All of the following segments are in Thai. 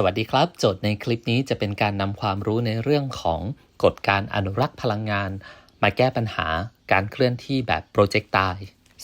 สวัสดีครับ โจทย์ในคลิปนี้จะเป็นการนำความรู้ในเรื่องของกฎการอนุรักษ์พลังงาน มาแก้ปัญหาการเคลื่อนที่แบบโปรเจกต์ตาย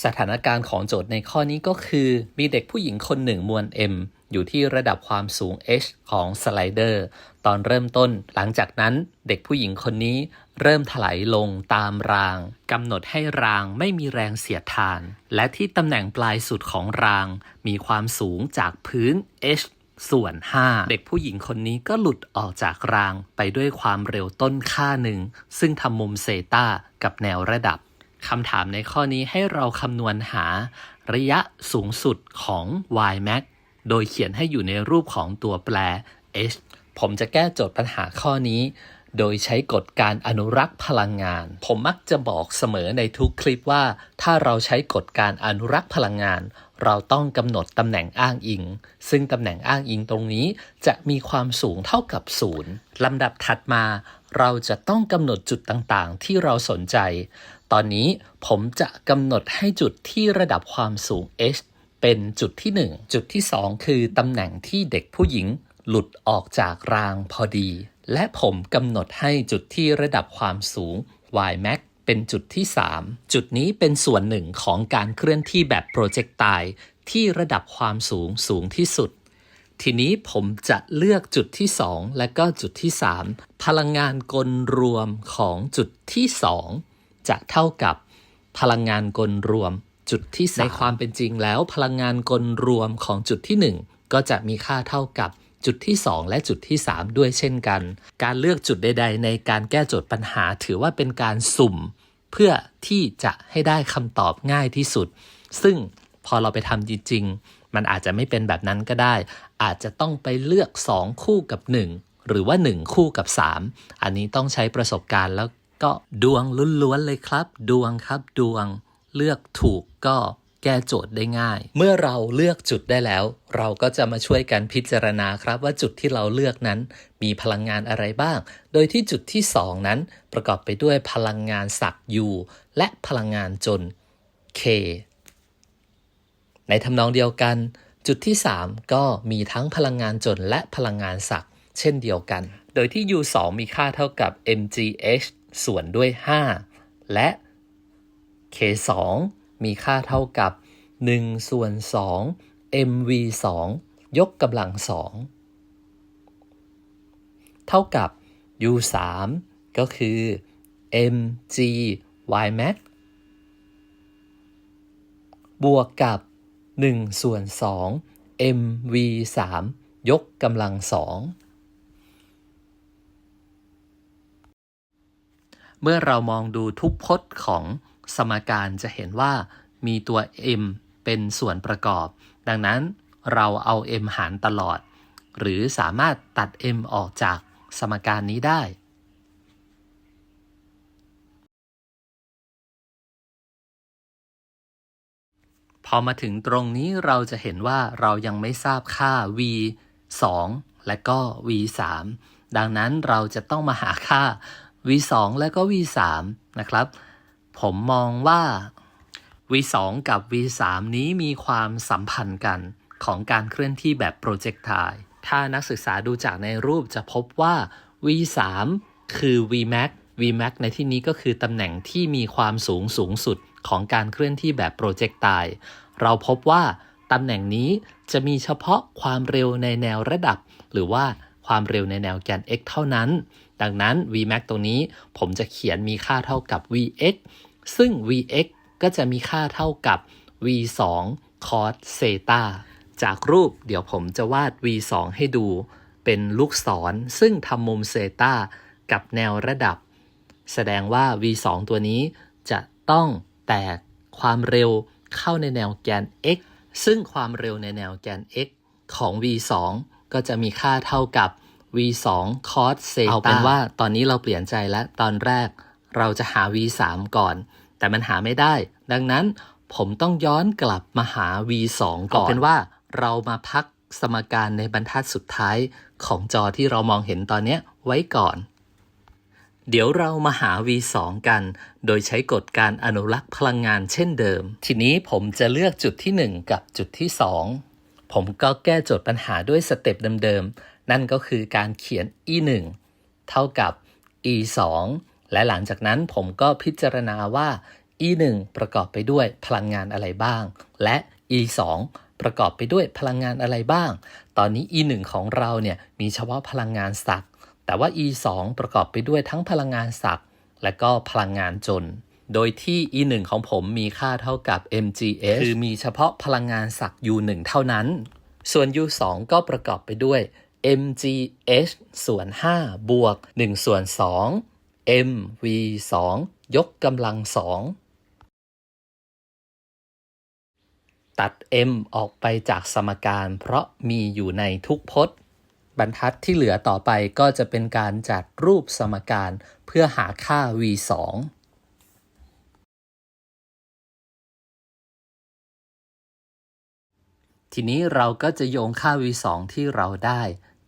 สถานการณ์ของโจทย์ในข้อนี้ก็คือ มีเด็กผู้หญิงคนหนึ่งมวล m อยู่ที่ระดับความสูง h ของสไลเดอร์ ตอนเริ่มต้น หลังจากนั้นเด็กผู้หญิงคนนี้เริ่มถลายลงตามรางกำหนดให้รางไม่มีแรงเสียดทาน และที่ตำแหน่งปลายสุดของราง มีความสูงจากพื้น h ส่วน 5 เด็กผู้หญิงคนนี้ก็หลุดออกจากรางไปด้วยความเร็วต้นค่าหนึ่ง ซึ่งทำมุมเซตากับแนวระดับคำถามในข้อนี้ให้เราคำนวณหา ระยะสูงสุดของ y max โดยเขียนให้อยู่ในรูปของตัวแปร h ผมจะแก้โจทย์ปัญหาข้อนี้ โดยใช้กฎการอนุรักษ์พลังงาน ผมมักจะบอกเสมอในทุกคลิปว่า ถ้าเราใช้กฎการอนุรักษ์พลังงาน เราต้องกำหนดตำแหน่งอ้างอิง ซึ่งตำแหน่งอ้างอิงตรงนี้จะมีความสูงเท่ากับศูนย์ลำดับถัดมา เราจะต้องกำหนดจุดต่างๆ ที่เราสนใจ ตอนนี้ผมจะกำหนดให้จุดที่ระดับความสูง h เป็นจุดที่ 1 จุดที่ 2 คือตำแหน่งที่เด็กผู้หญิงหลุดออกจากรางพอดี และผมกำหนดให้จุดที่ระดับความสูง y max เป็นจุดที่ 3 จุดนี้เป็นส่วนหนึ่งของการเคลื่อนที่แบบโปรเจกต์ตายที่ระดับความสูงสูงที่สุด ทีนี้ผมจะเลือกจุดที่ 2 และก็จุดที่ 3 พลังงานกลรวมของจุดที่ 2 จะเท่ากับพลังงานกลรวมจุดที่ในความเป็นจริงแล้ว พลังงานกลรวมของจุดที่ 1 ก็จะมีค่าเท่ากับ จุดที่ 2 และจุดที่ 3 ด้วยเช่นกัน การเลือกจุดใด ๆ ในการแก้โจทย์ปัญหา ถือว่าเป็นการสุ่ม เพื่อที่จะให้ได้คำตอบง่ายที่สุด ซึ่งพอเราไปทำจริงๆ มันอาจจะไม่เป็นแบบนั้นก็ได้ อาจจะต้องไปเลือก 2 คู่กับ 1 หรือว่า 1 คู่กับ 3 อันนี้ต้องใช้ประสบการณ์แล้วก็ดวงล้วนๆเลยครับ ดวงครับดวงเลือกถูกก็ แก้โจทย์ได้ง่าย เมื่อเราเลือกจุดได้แล้ว เราก็จะมาช่วยกันพิจารณาครับว่าจุดที่เราเลือกนั้น มีพลังงานอะไรบ้าง โดยที่จุดที่ 2 นั้น ประกอบไปด้วยพลังงานศัก U และพลังงานจน K ในทำนองเดียวกัน จุดที่ 3 ก็มีทั้งพลังงานจนและพลังงานศักเช่นเดียวกัน โดยที่ U2 มีค่าเท่ากับ mgh ส่วนด้วย 5 และ K2 มีค่าเท่ากับ1ส่วน2 mv2 ยกกำลัง 2 เท่ากับ u3 ก็คือ mg y max บวกกับ1ส่วน2 mv3 ยกกำลัง 2 เมื่อเรามองดูทุกพจน์ของสมการจะเห็นว่ามีตัว m เป็นส่วนประกอบ ดังนั้นเราเอา m หารตลอด หรือสามารถตัด m ออกจากสมการนี้ได้ พอมาถึงตรงนี้เราจะเห็นว่าเรายังไม่ทราบค่า v 2 และก็ v 3ดังนั้นเราจะต้องมาหาค่า v 2 และก็ v 3 นะครับ ผมมองว่า V2 กับ V3 นี้มีความสัมพันธ์กันของการเคลื่อนที่แบบโปรเจกต์ไทถ้านักศึกษาดูจากในรูปจะพบว่า V3 คือ Vmax Vmax ในที่นี้ก็คือตำแหน่งที่มีความสูงสูงสุดของการเคลื่อนที่แบบโปรเจกต์ไทเราพบว่าตำแหน่งนี้จะมีเฉพาะความเร็วในแนวระดับ หรือว่าความเร็วในแนวแกน x เท่านั้น ดังนั้น Vmax ตรงนี้ผมจะเขียนมีค่าเท่ากับ Vx ซึ่ง Vx ก็จะมีค่าเท่ากับ v 2 cos เซตาจากรูปเดี๋ยวผมจะวาด v 2 ให้ดู เป็นลูกศร ซึ่งทำมุมเซตากับแนวระดับ แสดงว่า v 2 ตัวนี้จะต้องแตกความเร็วเข้าในแนวแกน x ซึ่งความเร็วในแนวแกน x ของ v 2 ก็จะมีค่าเท่ากับ v 2 cos เซตาเอาเป็นว่าตอนนี้เราเปลี่ยนใจแล้วตอนแรกเราจะหา v 3ก่อน แต่มันหาไม่ได้ ดังนั้นผมต้องย้อนกลับมาหา v2 ก่อนเอาเป็นว่าเรามาพักสมการในบรรทัดสุดท้ายของจอที่เรามองเห็นตอนนี้ไว้ก่อน เดี๋ยวเรามาหา v2 กัน โดยใช้กฎการอนุรักษ์พลังงานเช่นเดิม ทีนี้ผมจะเลือกจุดที่ 1 กับจุดที่ 2ผผมก็แก้โจทย์ปัญหาด้วยสเต็ปเดิมๆ นั่นก็คือการเขียน e 1เท่ากับ e 2และหลังจากนั้นผมก็พิจารณาว่า e 1ประกอบไปด้วยพลังงานอะไรบ้าง และ e 2ประกอบไปด้วยพลังงานอะไรบ้าง ตอนนี้ e 1ของเราเนี่ยมีเฉพาะพลังงานศักแต่ว่า e 2ประกอบไปด้วยทั้งพลังงานศักและก็พลังงานจน โดยที่ e 1ของผมมีค่าเท่ากับ mgh คือมีเฉพาะพลังงานศัก u 1เท่านั้น ส่วน u 2ก็ประกอบไปด้วย mgh ส่วน5บวก1ส่วน2 mv 2ยกกำลัง 2 ตัด m ออกไปจากสมการเพราะมีอยู่ในทุกพจน์ บรรทัดที่เหลือต่อไปก็จะเป็นการจัดรูปสมการเพื่อหาค่า v 2ทีนี้เราก็จะโยงค่า v 2ที่เราได้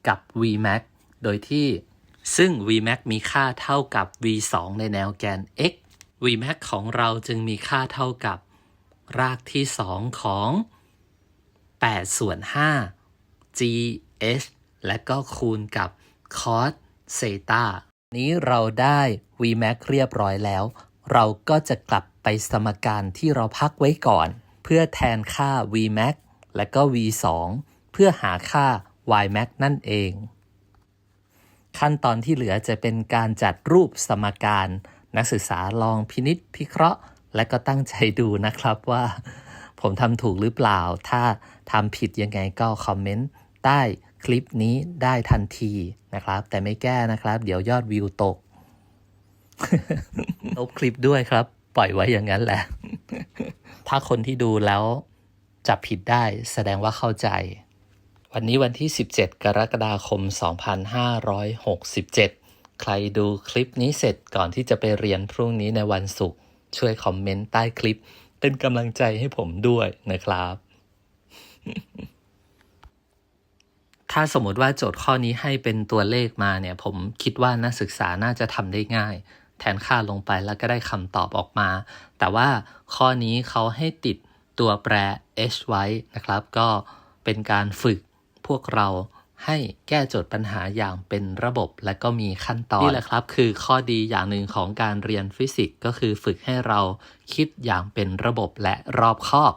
กับ v max โดยที่ซึ่ง v max มีค่าเท่ากับ v 2 ในแนวแกน x v max ของเราจึงมีค่าเท่ากับ รากที่ 2 ของ 8 ส่วน 5 g h และก็คูณกับ cos เซตานี้เราได้ v max เรียบร้อยแล้ว เราก็จะกลับไปสมการที่เราพักไว้ก่อน เพื่อแทนค่า v max และก็ v 2 เพื่อหาค่า y max นั่นเอง ขั้นตอนที่เหลือจะเป็นการจัดรูปสมการ นักศึกษาลองพินิษพิเคราะห์ และก็ตั้งใจดูนะครับว่า ผมทำถูกหรือเปล่า ถ้าทำผิดยังไงก็คอมเมนต์ใต้คลิปนี้ได้ทันทีนะครับ แต่ไม่แก้นะครับ เดี๋ยวยอดวิวตกลบคลิปด้วยครับ ปล่อยไว้อย่างนั้นแหละ ถ้าคนที่ดูแล้วจับผิดได้แสดงว่าเข้าใจ วันนี้วันที่ 17 กรกฎาคม 2567 ใครดูคลิปนี้เสร็จก่อนที่จะไปเรียนพรุ่งนี้ในวันศุกร์ช่วยคอมเมนต์ใต้คลิป เป็นกำลังใจให้ผมด้วยนะครับ ถ้าสมมติว่าโจทย์ข้อนี้ให้เป็นตัวเลขมาเนี่ย ผมคิดว่านักศึกษาน่าจะทำได้ง่าย แทนค่าลงไปแล้วก็ได้คำตอบออกมา แต่ว่าข้อนี้เขาให้ติดตัวแปร h ไว้นะครับ ก็เป็นการฝึก พวกเราให้แก้โจทย์ปัญหาอย่างเป็นระบบและก็มีขั้นตอนนี่แหละครับ คือข้อดีอย่างหนึ่งของการเรียนฟิสิกส์ก็คือฝึกให้เราคิดอย่างเป็นระบบและรอบคอบ